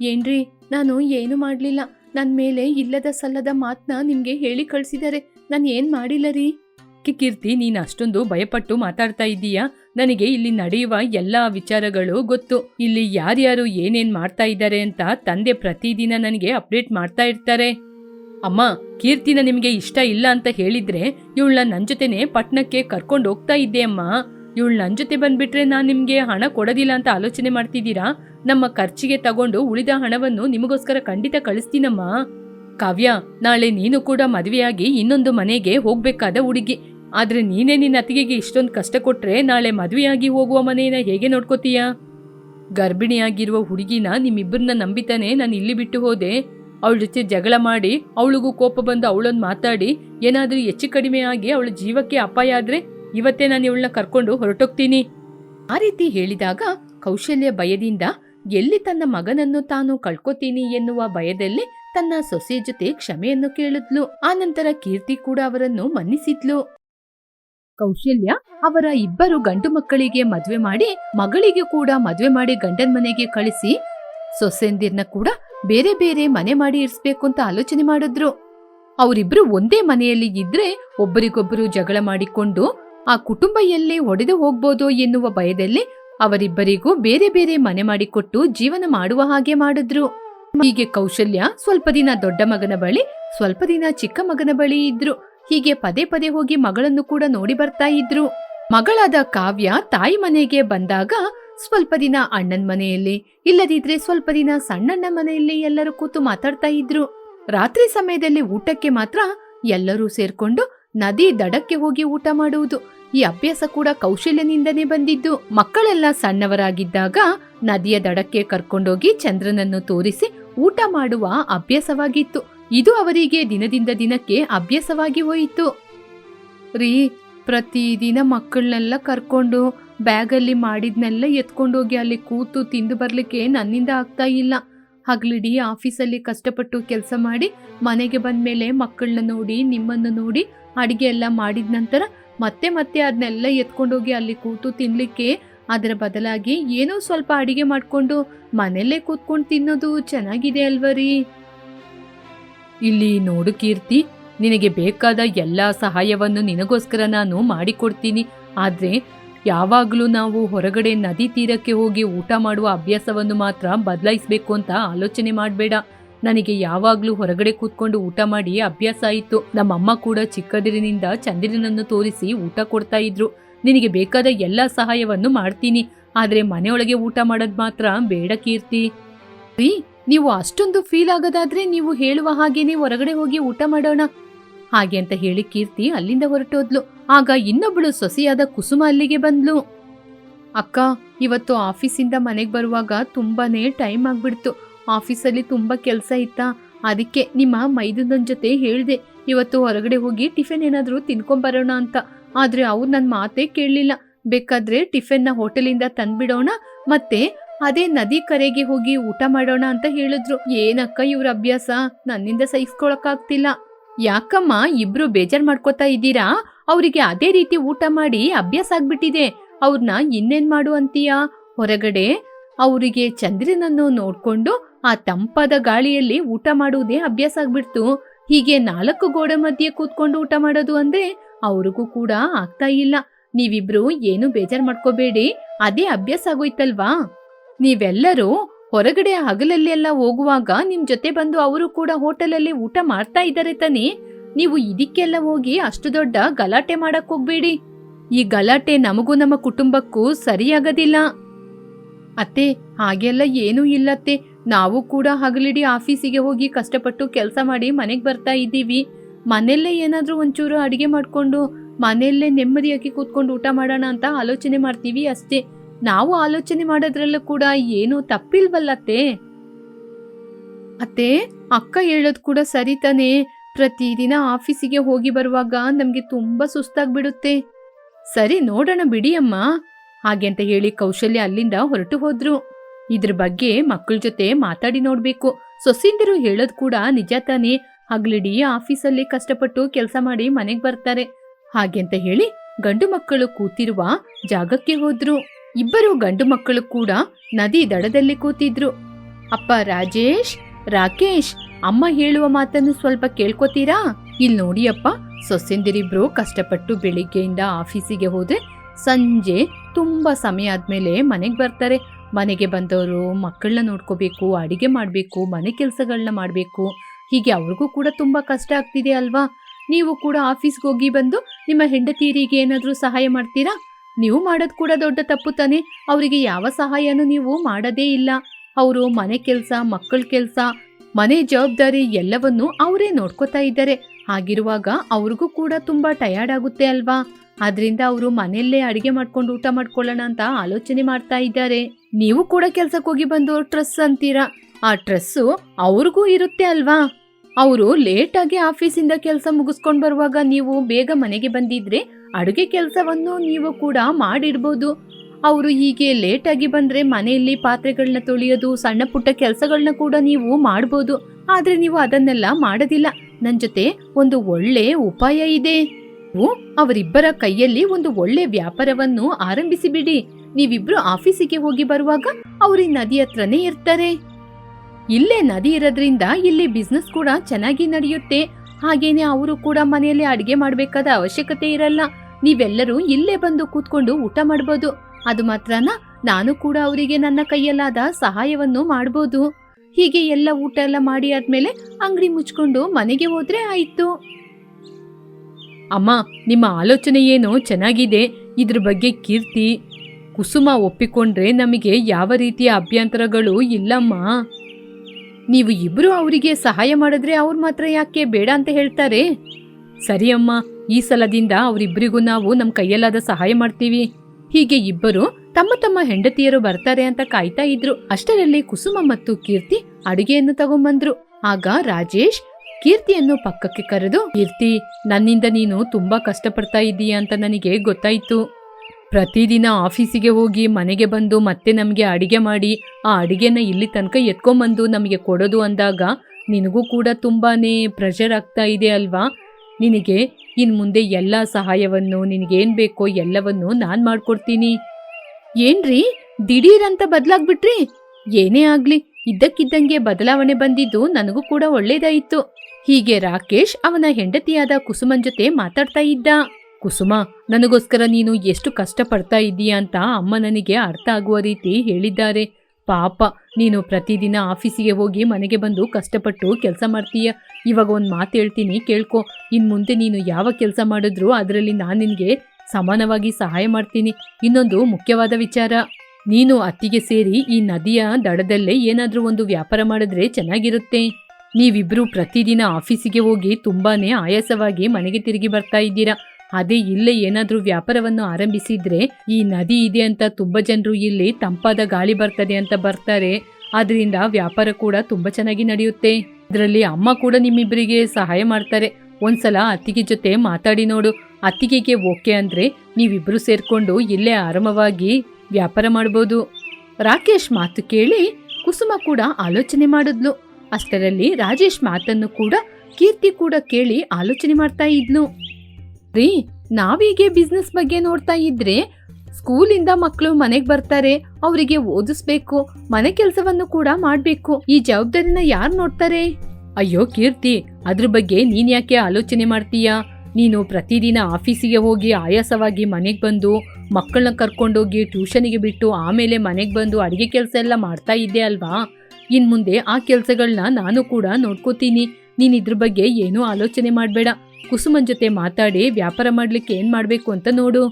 ಏನ್ರಿ, ನಾನು ಏನು ಮಾಡ್ಲಿಲ್ಲ. ನನ್ ಮೇಲೆ ಇಲ್ಲದ ಸಲ್ಲದ ಮಾತನ್ನ ನಿಮ್ಗೆ ಹೇಳಿ ಕಳ್ಸಿದ್ದಾರೆ. ನಾನು ಏನ್ ಮಾಡಿಲ್ಲ ರೀ? ಕೀರ್ತಿ, ನೀನು ಅಷ್ಟೊಂದು ಭಯಪಟ್ಟು ಮಾತಾಡ್ತಾ ಇದ್ದೀಯಾ? ನನಗೆ ಇಲ್ಲಿ ನಡೆಯುವ ಎಲ್ಲ ವಿಚಾರಗಳು ಗೊತ್ತು. ಇಲ್ಲಿ ಯಾರ್ಯಾರು ಏನೇನ್ ಮಾಡ್ತಾ ಇದ್ದಾರೆ ಅಂತ ತಂದೆ ಪ್ರತಿದಿನ ನನಗೆ ಅಪ್ಡೇಟ್ ಮಾಡ್ತಾ ಇರ್ತಾರೆ. ಅಮ್ಮ, ಕೀರ್ತಿನ ನಿಮಗೆ ಇಷ್ಟ ಇಲ್ಲ ಅಂತ ಹೇಳಿದ್ರೆ ಇವಳನ್ನ ನನ್ನ ಜೊತೆನೆ ಪಟ್ಟಣಕ್ಕೆ ಕರ್ಕೊಂಡು ಹೋಗ್ತಾ ಇದ್ದೆ ಅಮ್ಮ. ಇವಳು ನನ್ನ ಜೊತೆ ಬಂದ್ಬಿಟ್ರೆ ನಾನು ನಿಮಗೆ ಹಣ ಕೊಡೋದಿಲ್ಲ ಅಂತ ಆಲೋಚನೆ ಮಾಡ್ತಿದ್ದೀರಾ? ನಮ್ಮ ಖರ್ಚಿಗೆ ತಗೊಂಡು ಉಳಿದ ಹಣವನ್ನು ನಿಮಗೋಸ್ಕರ ಖಂಡಿತ ಕಳಿಸ್ತೀನಮ್ಮ. ಕಾವ್ಯ, ನಾಳೆ ನೀನು ಕೂಡ ಮದುವೆಯಾಗಿ ಇನ್ನೊಂದು ಮನೆಗೆ ಹೋಗ್ಬೇಕಾದ ಹುಡುಗಿ. ಆದ್ರೆ ನೀನೇ ನಿನ್ನ ಅತ್ತಿಗೆಗೆ ಇಷ್ಟೊಂದು ಕಷ್ಟ ಕೊಟ್ರೆ ನಾಳೆ ಮದುವೆಯಾಗಿ ಹೋಗುವ ಮನೆಯನ್ನ ಹೇಗೆ ನೋಡ್ಕೋತೀಯ? ಗರ್ಭಿಣಿಯಾಗಿರುವ ಹುಡುಗಿನ ನಿಮ್ಮಿಬ್ಬರನ್ನ ನಂಬಿತಾನೆ ನಾನು ಇಲ್ಲಿ ಬಿಟ್ಟು ಹೋದೆ. ಅವಳ ಜೊತೆ ಜಗಳ ಮಾಡಿ, ಅವಳಿಗೂ ಕೋಪ ಬಂದು ಅವಳನ್ನ ಮಾತಾಡಿ, ಏನಾದರೂ ಹೆಚ್ಚು ಕಡಿಮೆ ಆಗಿ ಅವಳ ಜೀವಕ್ಕೆ ಅಪಾಯ ಆದ್ರೆ ಇವತ್ತೇ ನಾನು ಇವಳನ್ನ ಕರ್ಕೊಂಡು ಹೊರಟೋಗ್ತೀನಿ. ಆ ರೀತಿ ಹೇಳಿದಾಗ ಕೌಶಲ್ಯ ಭಯದಿಂದ ಎಲ್ಲಿ ತನ್ನ ಮಗನನ್ನು ತಾನು ಕಳ್ಕೊತೀನಿ ಎನ್ನುವ ಭಯದಲ್ಲಿ ತನ್ನ ಸೊಸೆ ಜೊತೆ ಕ್ಷಮೆಯನ್ನು ಕೇಳಿದ್ಲು. ಆನಂತರ ಕೀರ್ತಿ ಕೂಡ ಅವರನ್ನು ಮನ್ನಿಸಿದ್ಲು. ಕೌಶಲ್ಯ ಅವರ ಇಬ್ಬರು ಗಂಡು ಮಕ್ಕಳಿಗೆ ಮದ್ವೆ ಮಾಡಿ, ಮಗಳಿಗೆ ಕೂಡ ಮದ್ವೆ ಮಾಡಿ ಗಂಡನ ಮನೆಗೆ ಕಳಿಸಿ, ಸೊಸೆಂದಿರ್ನ ಕೂಡ ಬೇರೆ ಬೇರೆ ಮನೆ ಮಾಡಿ ಇರಿಸ್ಬೇಕು ಅಂತ ಆಲೋಚನೆ ಮಾಡಿದ್ರು. ಅವರಿಬ್ರು ಒಂದೇ ಮನೆಯಲ್ಲಿ ಇದ್ರೆ ಒಬ್ಬರಿಗೊಬ್ಬರು ಜಗಳ ಮಾಡಿಕೊಂಡು, ಆ ಕುಟುಂಬ ಎಲ್ಲಿ ಒಡೆದು ಹೋಗ್ಬೋದು ಎನ್ನುವ ಭಯದಲ್ಲಿ ಅವರಿಬ್ಬರಿಗೂ ಬೇರೆ ಬೇರೆ ಮನೆ ಮಾಡಿಕೊಟ್ಟು ಜೀವನ ಮಾಡುವ ಹಾಗೆ ಮಾಡಿದ್ರು. ಹೀಗೆ ಕೌಶಲ್ಯ ಸ್ವಲ್ಪ ದಿನ ದೊಡ್ಡ ಮಗನ ಬಳಿ, ಸ್ವಲ್ಪ ದಿನ ಚಿಕ್ಕ ಮಗನ ಬಳಿ ಇದ್ರು. ಹೀಗೆ ಪದೇ ಪದೇ ಹೋಗಿ ಮಗಳನ್ನು ಕೂಡ ನೋಡಿ ಬರ್ತಾ ಇದ್ರು. ಮಗಳಾದ ಕಾವ್ಯ ತಾಯಿ ಮನೆಗೆ ಬಂದಾಗ ಸ್ವಲ್ಪ ದಿನ ಅಣ್ಣನ್ ಮನೆಯಲ್ಲಿ, ಇಲ್ಲದಿದ್ರೆ ಸ್ವಲ್ಪ ದಿನ ಸಣ್ಣಣ್ಣ ಮನೆಯಲ್ಲಿ ಎಲ್ಲರೂ ಕೂತು ಮಾತಾಡ್ತಾ ಇದ್ರು. ರಾತ್ರಿ ಸಮಯದಲ್ಲಿ ಊಟಕ್ಕೆ ಮಾತ್ರ ಎಲ್ಲರೂ ಸೇರ್ಕೊಂಡು ನದಿ ದಡಕ್ಕೆ ಹೋಗಿ ಊಟ ಮಾಡುವುದು. ಈ ಅಭ್ಯಾಸ ಕೂಡ ಕೌಶಲ್ಯನಿಂದನೇ ಬಂದಿದ್ದು. ಮಕ್ಕಳೆಲ್ಲ ಸಣ್ಣವರಾಗಿದ್ದಾಗ ನದಿಯ ದಡಕ್ಕೆ ಕರ್ಕೊಂಡೋಗಿ ಚಂದ್ರನನ್ನು ತೋರಿಸಿ ಊಟ ಮಾಡುವ ಅಭ್ಯಾಸವಾಗಿತ್ತು. ಇದು ಅವರಿಗೆ ದಿನದಿಂದ ದಿನಕ್ಕೆ ಅಭ್ಯಾಸವಾಗಿ ಹೋಯಿತು. ರೀ, ಪ್ರತಿದಿನ ಮಕ್ಕಳನ್ನೆಲ್ಲ ಕರ್ಕೊಂಡು ಬ್ಯಾಗಲ್ಲಿ ಮಾಡಿದ್ನೆಲ್ಲ ಎತ್ಕೊಂಡೋಗಿ ಅಲ್ಲಿ ಕೂತು ತಿಂದು ಬರಲಿಕ್ಕೆ ನನ್ನಿಂದ ಆಗ್ತಾ ಇಲ್ಲ. ಹಗ್ಲಿಡೀ ಆಫೀಸಲ್ಲಿ ಕಷ್ಟಪಟ್ಟು ಕೆಲಸ ಮಾಡಿ ಮನೆಗೆ ಬಂದ ಮೇಲೆ ಮಕ್ಕಳನ್ನ ನೋಡಿ, ನಿಮ್ಮನ್ನು ನೋಡಿ ಅಡುಗೆ ಎಲ್ಲ ಮಾಡಿದ ನಂತರ ಮತ್ತೆ ಮತ್ತೆ ಅದನ್ನೆಲ್ಲ ಎತ್ಕೊಂಡೋಗಿ ಅಲ್ಲಿ ಕೂತು ತಿನ್ಲಿಕ್ಕೆ ಅದರ ಬದಲಾಗಿ ಏನೋ ಸ್ವಲ್ಪ ಅಡಿಗೆ ಮಾಡ್ಕೊಂಡು ಮನೆಯಲ್ಲೇ ಕೂತ್ಕೊಂಡು ತಿನ್ನೋದು ಚೆನ್ನಾಗಿದೆ ಅಲ್ವರಿ. ಇಲ್ಲಿ ನೋಡು ಕೀರ್ತಿ, ನಿನಗೆ ಬೇಕಾದ ಎಲ್ಲ ಸಹಾಯವನ್ನು ನಿನಗೋಸ್ಕರ ನಾನು ಮಾಡಿಕೊಡ್ತೀನಿ. ಆದ್ರೆ ಯಾವಾಗಲೂ ನಾವು ಹೊರಗಡೆ ನದಿ ತೀರಕ್ಕೆ ಹೋಗಿ ಊಟ ಮಾಡುವ ಅಭ್ಯಾಸವನ್ನು ಮಾತ್ರ ಬದಲಾಯಿಸಬೇಕು ಅಂತ ಆಲೋಚನೆ ಮಾಡಬೇಡ. ನನಗೆ ಯಾವಾಗಲೂ ಹೊರಗಡೆ ಕೂತ್ಕೊಂಡು ಊಟ ಮಾಡಿ ಅಭ್ಯಾಸ ಆಯಿತು. ನಮ್ಮಮ್ಮ ಕೂಡ ಚಿಕ್ಕದಿರಿನಿಂದ ಚಂದಿರನನ್ನು ತೋರಿಸಿ ಊಟ ಕೊಡ್ತಾ ಇದ್ರು. ನಿನಗೆ ಬೇಕಾದ ಎಲ್ಲ ಸಹಾಯವನ್ನು ಮಾಡ್ತೀನಿ. ಆದರೆ ಮನೆಯೊಳಗೆ ಊಟ ಮಾಡೋದು ಮಾತ್ರ ಬೇಡ ಕೀರ್ತಿ. ರೀ, ನೀವು ಅಷ್ಟೊಂದು ಫೀಲ್ ಆಗೋದಾದ್ರೆ ನೀವು ಹೇಳುವ ಹಾಗೇನೆ ಹೊರಗಡೆ ಹೋಗಿ ಊಟ ಮಾಡೋಣ. ಹಾಗೆ ಅಂತ ಹೇಳಿ ಕೀರ್ತಿ ಅಲ್ಲಿಂದ ಹೊರಟೋದ್ಲು. ಆಗ ಇನ್ನೊಬ್ಬಳು ಸೊಸೆಯಾದ ಕುಸುಮ ಅಲ್ಲಿಗೆ ಬಂದ್ಲು. ಅಕ್ಕ, ಇವತ್ತು ಆಫೀಸಿಂದ ಮನೆಗೆ ಬರುವಾಗ ತುಂಬಾನೇ ಟೈಮ್ ಆಗ್ಬಿಡ್ತು. ಆಫೀಸಲ್ಲಿ ತುಂಬಾ ಕೆಲಸ ಇತ್ತಾ. ಅದಕ್ಕೆ ನಿಮ್ಮ ಮೈದುನ ಜೊತೆ ಹೇಳಿದೆ, ಇವತ್ತು ಹೊರಗಡೆ ಹೋಗಿ ಟಿಫಿನ್ ಏನಾದರೂ ತಿನ್ಕೊಂಬರೋಣ ಅಂತ. ಆದ್ರೆ ಅವ್ರು ನನ್ನ ಮಾತೇ ಕೇಳಲಿಲ್ಲ. ಬೇಕಾದ್ರೆ ಟಿಫಿನ್ನ ಹೋಟೆಲಿಂದ ತಂದ್ಬಿಡೋಣ, ಮತ್ತೆ ಅದೇ ನದಿ ಕರೆಗೆ ಹೋಗಿ ಊಟ ಮಾಡೋಣ ಅಂತ ಹೇಳಿದ್ರು. ಏನಕ್ಕ ಇವ್ರ ಅಭ್ಯಾಸ? ನನ್ನಿಂದ ಸಹಿಸ್ಕೊಳಕ್ಕಾಗ್ತಿಲ್ಲ. ಯಾಕಮ್ಮ, ಇಬ್ರು ಬೇಜಾರ್ ಮಾಡ್ಕೋತಾ ಇದ್ದೀರಾ? ಅವರಿಗೆ ಅದೇ ರೀತಿ ಊಟ ಮಾಡಿ ಅಭ್ಯಾಸ ಆಗ್ಬಿಟ್ಟಿದೆ. ಅವ್ರನ್ನ ಇನ್ನೇನ್ ಮಾಡು ಅಂತೀಯಾ? ಹೊರಗಡೆ ಅವರಿಗೆ ಚಂದ್ರನನ್ನು ನೋಡ್ಕೊಂಡು ಆ ತಂಪಾದ ಗಾಳಿಯಲ್ಲಿ ಊಟ ಮಾಡುವುದೇ ಅಭ್ಯಾಸ ಆಗ್ಬಿಡ್ತು. ಹೀಗೆ ನಾಲ್ಕು ಗೋಡೆ ಮಧ್ಯೆ ಕೂತ್ಕೊಂಡು ಊಟ ಮಾಡೋದು ಅಂದ್ರೆ ಅವ್ರಿಗೂ ಕೂಡ ಆಗ್ತಾ ಇಲ್ಲ. ನೀವಿಬ್ರು ಏನು ಬೇಜಾರ್ ಮಾಡ್ಕೋಬೇಡಿ. ಅದೇ ಅಭ್ಯಾಸ ಆಗೋಯ್ತಲ್ವಾ? ನೀವೆಲ್ಲರೂ ಹೊರಗಡೆ ಹಗಲಲ್ಲಿ ಎಲ್ಲ ಹೋಗುವಾಗ ನಿಮ್ ಜೊತೆ ಬಂದು ಅವರು ಕೂಡ ಹೋಟೆಲಲ್ಲಿ ಊಟ ಮಾಡ್ತಾ ಇದ್ದಾರೆ ತಾನೇ. ನೀವು ಇದಕ್ಕೆಲ್ಲ ಹೋಗಿ ಅಷ್ಟು ದೊಡ್ಡ ಗಲಾಟೆ ಮಾಡಕ್ ಹೋಗ್ಬೇಡಿ. ಈ ಗಲಾಟೆ ನಮಗೂ ನಮ್ಮ ಕುಟುಂಬಕ್ಕೂ ಸರಿಯಾಗದಿಲ್ಲ. ಅತ್ತೆ ಹಾಗೆಲ್ಲ ಏನೂ ಇಲ್ಲತ್ತೆ ನಾವು ಕೂಡ ಹಗಲಿಡಿ ಆಫೀಸಿಗೆ ಹೋಗಿ ಕಷ್ಟಪಟ್ಟು ಕೆಲಸ ಮಾಡಿ ಮನೆಗೆ ಬರ್ತಾ ಇದ್ದೀವಿ. ಮನೆಯಲ್ಲೇ ಏನಾದರೂ ಒಂಚೂರು ಅಡುಗೆ ಮಾಡಿಕೊಂಡು ಮನೆಯಲ್ಲೇ ನೆಮ್ಮದಿಯಾಗಿ ಕೂತ್ಕೊಂಡು ಊಟ ಮಾಡೋಣ ಅಂತ ಆಲೋಚನೆ ಮಾಡ್ತೀವಿ ಅಷ್ಟೇ. ನಾವು ಆಲೋಚನೆ ಮಾಡೋದ್ರಲ್ಲೂ ಕೂಡ ಏನೂ ತಪ್ಪಿಲ್ವಲ್ಲತ್ತೆ ಅತ್ತೆ ಅಕ್ಕ ಹೇಳೋದು ಕೂಡ ಸರಿ ತಾನೇ. ಪ್ರತಿದಿನ ಆಫೀಸಿಗೆ ಹೋಗಿ ಬರುವಾಗ ನಮಗೆ ತುಂಬ ಸುಸ್ತಾಗ್ಬಿಡುತ್ತೆ. ಸರಿ ನೋಡೋಣ ಬಿಡಿ ಅಮ್ಮ. ಹಾಗೆ ಅಂತ ಹೇಳಿ ಕೌಶಲ್ಯ ಅಲ್ಲಿಂದ ಹೊರಟು ಹೋದ್ರು. ಇದ್ರ ಬಗ್ಗೆ ಮಕ್ಕಳ ಜೊತೆ ಮಾತಾಡಿ ನೋಡಬೇಕು. ಸೊಸಿಂದಿರು ಹೇಳೋದು ಕೂಡ ನಿಜ ತಾನೇ. ಹಗ್ಲಿಡೀ ಆಫೀಸಲ್ಲಿ ಕಷ್ಟಪಟ್ಟು ಕೆಲಸ ಮಾಡಿ ಮನೆಗ್ ಬರ್ತಾರೆ. ಹಾಗೆಂತ ಹೇಳಿ ಗಂಡು ಮಕ್ಕಳು ಕೂತಿರುವ ಜಾಗಕ್ಕೆ ಹೋದ್ರು. ಇಬ್ಬರು ಗಂಡು ಮಕ್ಕಳು ಕೂಡ ನದಿ ದಡದಲ್ಲಿ ಕೂತಿದ್ರು. ಅಪ್ಪ ರಾಜೇಶ್, ರಾಕೇಶ್, ಅಮ್ಮ ಹೇಳುವ ಮಾತನ್ನು ಸ್ವಲ್ಪ ಕೇಳ್ಕೊತೀರಾ? ಇಲ್ ನೋಡಿ ಅಪ್ಪ, ಸೊಸೆಂದಿರಿಬ್ರು ಕಷ್ಟಪಟ್ಟು ಬೆಳಿಗ್ಗೆಯಿಂದ ಆಫೀಸಿಗೆ ಹೋದ್ರೆ ಸಂಜೆ ತುಂಬಾ ಸಮಯ ಆದ್ಮೇಲೆ ಮನೆಗೆ ಬರ್ತಾರೆ. ಮನೆಗೆ ಬಂದವರು ಮಕ್ಕಳನ್ನ ನೋಡ್ಕೋಬೇಕು, ಅಡಿಗೆ ಮಾಡಬೇಕು, ಮನೆ ಕೆಲಸಗಳನ್ನ ಮಾಡಬೇಕು. ಹೀಗೆ ಅವ್ರಿಗೂ ಕೂಡ ತುಂಬಾ ಕಷ್ಟ ಆಗ್ತಿದೆ ಅಲ್ವಾ? ನೀವು ಕೂಡ ಆಫೀಸ್ಗೆ ಹೋಗಿ ಬಂದು ನಿಮ್ಮ ಹೆಂಡತಿಯರಿಗೆ ಏನಾದರೂ ಸಹಾಯ ಮಾಡ್ತೀರಾ? ನೀವು ಮಾಡೋದು ಕೂಡ ದೊಡ್ಡ ತಪ್ಪು ತಾನೆ. ಅವರಿಗೆ ಯಾವ ಸಹಾಯನೂ ನೀವು ಮಾಡದೇ ಇಲ್ಲ. ಅವರು ಮನೆ ಕೆಲಸ, ಮಕ್ಕಳ ಕೆಲಸ, ಮನೆ ಜವಾಬ್ದಾರಿ ಎಲ್ಲವನ್ನೂ ಅವರೇ ನೋಡ್ಕೋತಾ ಇದ್ದಾರೆ. ಹಾಗಿರುವಾಗ ಅವ್ರಿಗೂ ಕೂಡ ತುಂಬಾ ಟಯರ್ಡ್ ಆಗುತ್ತೆ ಅಲ್ವಾ? ಆದ್ರಿಂದ ಅವರು ಮನೆಯಲ್ಲೇ ಅಡಿಗೆ ಮಾಡ್ಕೊಂಡು ಊಟ ಮಾಡ್ಕೊಳ್ಳೋಣ ಅಂತ ಆಲೋಚನೆ ಮಾಡ್ತಾ ಇದ್ದಾರೆ. ನೀವು ಕೂಡ ಕೆಲ್ಸಕ್ಕೆ ಹೋಗಿ ಬಂದು ಟ್ರಸ್ ಅಂತೀರಾ? ಆ ಟ್ರೆಸ್ಸು ಅವ್ರಿಗೂ ಇರುತ್ತೆ ಅಲ್ವಾ? ಅವರು ಲೇಟಾಗಿ ಆಫೀಸಿಂದ ಕೆಲಸ ಮುಗಿಸ್ಕೊಂಡು ಬರುವಾಗ ನೀವು ಬೇಗ ಮನೆಗೆ ಬಂದಿದ್ರೆ ಅಡುಗೆ ಕೆಲಸವನ್ನು ನೀವು ಕೂಡ ಮಾಡಿಡ್ಬೋದು. ಅವರು ಹೀಗೆ ಲೇಟಾಗಿ ಬಂದ್ರೆ ಮನೆಯಲ್ಲಿ ಪಾತ್ರೆಗಳನ್ನ ತೊಳೆಯೋದು, ಸಣ್ಣ ಪುಟ್ಟ ಕೆಲಸಗಳನ್ನ ಕೂಡ ನೀವು ಮಾಡ್ಬೋದು. ಆದರೆ ನೀವು ಅದನ್ನೆಲ್ಲ ಮಾಡೋದಿಲ್ಲ. ನನ್ನ ಜೊತೆ ಒಂದು ಒಳ್ಳೆ ಉಪಾಯ ಇದೆ. ನೀವು ಅವರಿಬ್ಬರ ಕೈಯಲ್ಲಿ ಒಂದು ಒಳ್ಳೆ ವ್ಯಾಪಾರವನ್ನು ಆರಂಭಿಸಿ ಬಿಡಿ ನೀವಿಬ್ರು ಆಫೀಸಿಗೆ ಹೋಗಿ ಬರುವಾಗ ಅವರು ನದಿ ಹತ್ರನೇ ಇರ್ತಾರೆ. ಇಲ್ಲೇ ನದಿ ಇರೋದ್ರಿಂದ ಇಲ್ಲಿ ಬಿಸ್ನೆಸ್ ಕೂಡ ಚೆನ್ನಾಗಿ ನಡೆಯುತ್ತೆ. ಹಾಗೇನೆ ಅವರು ಕೂಡ ಮನೆಯಲ್ಲಿ ಅಡಿಗೆ ಮಾಡಬೇಕಾದ ಅವಶ್ಯಕತೆ ಇರಲ್ಲ. ನೀವೆಲ್ಲರೂ ಇಲ್ಲೇ ಬಂದು ಕೂತ್ಕೊಂಡು ಊಟ ಮಾಡ್ಬೋದು. ಅದು ಮಾತ್ರನ, ನಾನು ಕೂಡ ಅವರಿಗೆ ನನ್ನ ಕೈಯಲ್ಲಾದ ಸಹಾಯವನ್ನು ಮಾಡ್ಬೋದು. ಹೀಗೆ ಎಲ್ಲ ಊಟ ಎಲ್ಲ ಮಾಡಿ ಆದ್ಮೇಲೆ ಅಂಗಡಿ ಮುಚ್ಕೊಂಡು ಮನೆಗೆ ಹೋದ್ರೆ ಆಯ್ತು. ಅಮ್ಮ, ನಿಮ್ಮ ಆಲೋಚನೆ ಏನೋ ಚೆನ್ನಾಗಿದೆ. ಇದ್ರ ಬಗ್ಗೆ ಕೀರ್ತಿ, ಕುಸುಮ ಒಪ್ಪಿಕೊಂಡ್ರೆ ನಮಗೆ ಯಾವ ರೀತಿಯ ಅಭ್ಯಂತರಗಳು ಇಲ್ಲಮ್ಮ. ನೀವು ಇಬ್ರು ಅವರಿಗೆ ಸಹಾಯ ಮಾಡಿದ್ರೆ ಅವ್ರು ಮಾತ್ರ ಯಾಕೆ ಬೇಡ ಅಂತ ಹೇಳ್ತಾರೆ? ಸರಿ ಅಮ್ಮ, ಈ ಸಲದಿಂದ ಅವರಿಬ್ಬರಿಗೂ ನಾವು ನಮ್ಮ ಕೈಯಲ್ಲಾದ ಸಹಾಯ ಮಾಡ್ತೀವಿ. ಹೀಗೆ ಇಬ್ಬರು ತಮ್ಮ ತಮ್ಮ ಹೆಂಡತಿಯರು ಬರ್ತಾರೆ ಅಂತ ಕಾಯ್ತಾ ಇದ್ರು. ಅಷ್ಟರಲ್ಲಿ ಕುಸುಮ ಮತ್ತು ಕೀರ್ತಿ ಅಡುಗೆಯನ್ನು ತಗೊಂಬಂದ್ರು. ಆಗ ರಾಜೇಶ್ ಕೀರ್ತಿಯನ್ನು ಪಕ್ಕಕ್ಕೆ ಕರೆದು, ಕೀರ್ತಿ, ನನ್ನಿಂದ ನೀನು ತುಂಬಾ ಕಷ್ಟಪಡ್ತಾ ಇದ್ದೀಯ ಅಂತ ನನಗೆ ಗೊತ್ತಾಯ್ತು. ಪ್ರತಿದಿನ ಆಫೀಸಿಗೆ ಹೋಗಿ ಮನೆಗೆ ಬಂದು ಮತ್ತೆ ನಮಗೆ ಅಡಿಗೆ ಮಾಡಿ, ಆ ಅಡಿಗೆನ ಇಲ್ಲಿ ತನಕ ಎತ್ಕೊಂಬಂದು ನಮಗೆ ಕೊಡೋದು ಅಂದಾಗ ನಿನಗೂ ಕೂಡ ತುಂಬಾ ಪ್ರೆಷರ್ ಆಗ್ತಾ ಇದೆ ಅಲ್ವಾ? ನಿನಗೆ ಇನ್ನು ಮುಂದೆ ಎಲ್ಲ ಸಹಾಯವನ್ನು, ನಿನಗೇನು ಬೇಕೋ ಎಲ್ಲವನ್ನು ನಾನು ಮಾಡ್ಕೊಡ್ತೀನಿ. ಏನ್ರಿ? ದಿಢೀರಂತ ಬದಲಾಗ್ಬಿಟ್ರಿ? ಏನೇ ಆಗಲಿ, ಇದ್ದಕ್ಕಿದ್ದಂಗೆ ಬದಲಾವಣೆ ಬಂದಿದ್ದು ನನಗೂ ಕೂಡ ಒಳ್ಳೇದಾಯಿತು. ಹೀಗೆ ರಾಕೇಶ್ ಅವನ ಹೆಂಡತಿಯಾದ ಕುಸುಮನ್ ಜೊತೆ ಮಾತಾಡ್ತಾ ಇದ್ದ. ಕುಸುಮ, ನನಗೋಸ್ಕರ ನೀನು ಎಷ್ಟು ಕಷ್ಟಪಡ್ತಾ ಇದ್ದೀಯ ಅಂತ ಅಮ್ಮ ನನಗೆ ಅರ್ಥ ಆಗುವ ರೀತಿ ಹೇಳಿದ್ದಾರೆ. ಪಾಪ, ನೀನು ಪ್ರತಿದಿನ ಆಫೀಸಿಗೆ ಹೋಗಿ ಮನೆಗೆ ಬಂದು ಕಷ್ಟಪಟ್ಟು ಕೆಲಸ ಮಾಡ್ತೀಯ? ಇವಾಗ ಒಂದು ಮಾತು ಹೇಳ್ತೀನಿ, ಕೇಳ್ಕೊ. ಇನ್ನು ಮುಂದೆ ನೀನು ಯಾವ ಕೆಲಸ ಮಾಡಿದ್ರೂ ಅದರಲ್ಲಿ ನಾನು ನಿನಗೆ ಸಮಾನವಾಗಿ ಸಹಾಯ ಮಾಡ್ತೀನಿ. ಇನ್ನೊಂದು ಮುಖ್ಯವಾದ ವಿಚಾರ, ನೀನು ಅತ್ತಿಗೆ ಸೇರಿ ಈ ನದಿಯ ದಡದಲ್ಲೇ ಏನಾದರೂ ಒಂದು ವ್ಯಾಪಾರ ಮಾಡಿದ್ರೆ ಚೆನ್ನಾಗಿರುತ್ತೆ. ನೀವಿಬ್ಬರು ಪ್ರತಿದಿನ ಆಫೀಸಿಗೆ ಹೋಗಿ ತುಂಬಾ ಆಯಾಸವಾಗಿ ಮನೆಗೆ ತಿರುಗಿ ಬರ್ತಾ ಇದ್ದೀರಾ? ಅದೇ ಇಲ್ಲೇ ಏನಾದ್ರೂ ವ್ಯಾಪಾರವನ್ನು ಆರಂಭಿಸಿದ್ರೆ ಈ ನದಿ ಇದೆ ಅಂತ ತುಂಬಾ ಜನರು ಇಲ್ಲಿ ತಂಪಾದ ಗಾಳಿ ಬರ್ತದೆ ಅಂತ ಬರ್ತಾರೆ. ಅದರಿಂದ ವ್ಯಾಪಾರ ಕೂಡ ತುಂಬಾ ಚೆನ್ನಾಗಿ ನಡೆಯುತ್ತೆ. ಇದರಲ್ಲಿ ಅಮ್ಮ ಕೂಡ ನಿಮ್ಮಿಬ್ಬರಿಗೆ ಸಹಾಯ ಮಾಡ್ತಾರೆ. ಒಂದ್ಸಲ ಅತ್ತಿಗೆ ಜೊತೆ ಮಾತಾಡಿ ನೋಡು. ಅತ್ತಿಗೆಗೆ ಓಕೆ ಅಂದ್ರೆ ನೀವಿಬ್ರು ಸೇರ್ಕೊಂಡು ಇಲ್ಲೇ ಆರಾಮವಾಗಿ ವ್ಯಾಪಾರ ಮಾಡ್ಬೋದು. ರಾಕೇಶ್ ಮಾತು ಕೇಳಿ ಕುಸುಮ ಕೂಡ ಆಲೋಚನೆ ಮಾಡಿದ್ಲು. ಅಷ್ಟರಲ್ಲಿ ರಾಜೇಶ್ ಮಾತನ್ನು ಕೂಡ ಕೀರ್ತಿ ಕೂಡ ಕೇಳಿ ಆಲೋಚನೆ ಮಾಡ್ತಾ ಇದ್ಲು. ರೀ, ನಾವೀಗೆ ಬಿಸ್ನೆಸ್ ಬಗ್ಗೆ ನೋಡ್ತಾ ಇದ್ರೆ, ಸ್ಕೂಲಿಂದ ಮಕ್ಕಳು ಮನೆಗೆ ಬರ್ತಾರೆ, ಅವರಿಗೆ ಓದಿಸ್ಬೇಕು, ಮನೆ ಕೆಲಸವನ್ನು ಕೂಡ ಮಾಡಬೇಕು. ಈ ಜವಾಬ್ದಾರಿನ ಯಾರು ನೋಡ್ತಾರೆ? ಅಯ್ಯೋ ಕೀರ್ತಿ, ಅದ್ರ ಬಗ್ಗೆ ನೀನ್ ಯಾಕೆ ಆಲೋಚನೆ ಮಾಡ್ತೀಯಾ? ನೀನು ಪ್ರತಿದಿನ ಆಫೀಸಿಗೆ ಹೋಗಿ ಆಯಾಸವಾಗಿ ಮನೆಗೆ ಬಂದು ಮಕ್ಕಳನ್ನ ಕರ್ಕೊಂಡೋಗಿ ಟ್ಯೂಷನಿಗೆ ಬಿಟ್ಟು ಆಮೇಲೆ ಮನೆಗೆ ಬಂದು ಅಡಿಗೆ ಕೆಲಸ ಎಲ್ಲ ಮಾಡ್ತಾ ಇದ್ದೆ ಅಲ್ವಾ? ಇನ್ ಮುಂದೆ ಆ ಕೆಲಸಗಳನ್ನ ನಾನು ಕೂಡ ನೋಡ್ಕೋತೀನಿ. ನೀನು ಇದ್ರ ಬಗ್ಗೆ ಏನೂ ಆಲೋಚನೆ ಮಾಡಬೇಡ. ಕುಸುಮನ್ ಜೊತೆ ಮಾತಾಡಿ ವ್ಯಾಪಾರ ಮಾಡ್ಲಿಕ್ಕೆ ಏನ್ ಮಾಡ್ಬೇಕು ಅಂತ ನೋಡು.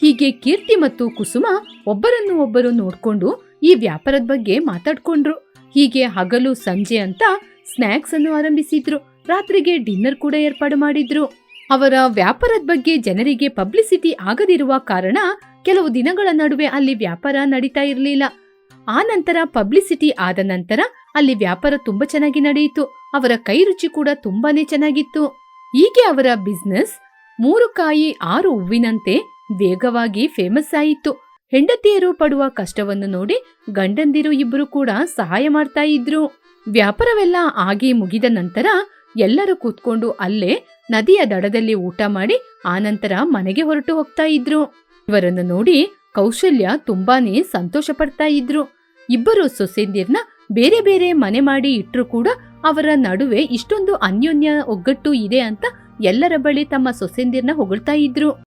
ಹೀಗೆ ಕೀರ್ತಿ ಮತ್ತು ಕುಸುಮ ಒಬ್ಬರನ್ನು ಒಬ್ಬರು ನೋಡ್ಕೊಂಡು ಈ ವ್ಯಾಪಾರದ ಬಗ್ಗೆ ಮಾತಾಡ್ಕೊಂಡ್ರು. ಹೀಗೆ ಹಗಲು, ಸಂಜೆ ಅಂತ ಸ್ನ್ಯಾಕ್ಸ್ ಅನ್ನು ಆರಂಭಿಸಿದ್ರು. ರಾತ್ರಿಗೆ ಡಿನ್ನರ್ ಕೂಡ ಏರ್ಪಾಡು ಮಾಡಿದ್ರು. ಅವರ ವ್ಯಾಪಾರದ ಬಗ್ಗೆ ಜನರಿಗೆ ಪಬ್ಲಿಸಿಟಿ ಆಗದಿರುವ ಕಾರಣ ಕೆಲವು ದಿನಗಳ ನಡುವೆ ಅಲ್ಲಿ ವ್ಯಾಪಾರ ನಡೀತಾ ಇರಲಿಲ್ಲ. ಆ ನಂತರ ಪಬ್ಲಿಸಿಟಿ ಆದ ನಂತರ ಅಲ್ಲಿ ವ್ಯಾಪಾರ ತುಂಬಾ ಚೆನ್ನಾಗಿ ನಡೆಯಿತು. ಅವರ ಕೈ ರುಚಿ ಕೂಡ ತುಂಬಾನೇ ಚೆನ್ನಾಗಿತ್ತು. ಹೀಗೆ ಅವರ ಬಿಸ್ನೆಸ್ ಮೂರು ಕಾಯಿ ಆರು ಹೂವಿನಂತೆ ವೇಗವಾಗಿ ಫೇಮಸ್ ಆಯಿತು. ಹೆಂಡತಿಯರು ಪಡುವ ಕಷ್ಟವನ್ನು ನೋಡಿ ಗಂಡಂದಿರು ಇಬ್ಬರು ಕೂಡ ಸಹಾಯ ಮಾಡ್ತಾ ಇದ್ರು. ವ್ಯಾಪಾರವೆಲ್ಲ ಆಗಿ ಮುಗಿದ ನಂತರ ಎಲ್ಲರೂ ಕೂತ್ಕೊಂಡು ಅಲ್ಲೇ ನದಿಯ ದಡದಲ್ಲಿ ಊಟ ಮಾಡಿ ಆನಂತರ ಮನೆಗೆ ಹೊರಟು ಹೋಗ್ತಾ ಇದ್ರು. ಇವರನ್ನು ನೋಡಿ ಕೌಶಲ್ಯ ತುಂಬಾನೇ ಸಂತೋಷ ಪಡ್ತಾ ಇದ್ರು. ಇಬ್ಬರು ಸೊಸೆಂದಿರ್ನ ಬೇರೆ ಬೇರೆ ಮನೆ ಮಾಡಿ ಇಟ್ರು ಕೂಡ ಅವರ ನಡುವೆ ಇಷ್ಟೊಂದು ಅನ್ಯೋನ್ಯ ಒಗ್ಗಟ್ಟು ಇದೆ ಅಂತ ಎಲ್ಲರ ಬಳಿ ತಮ್ಮ ಸೊಸೆಂದಿರ್ನ ಹೊಗಳ್ತಾ ಇದ್ರು.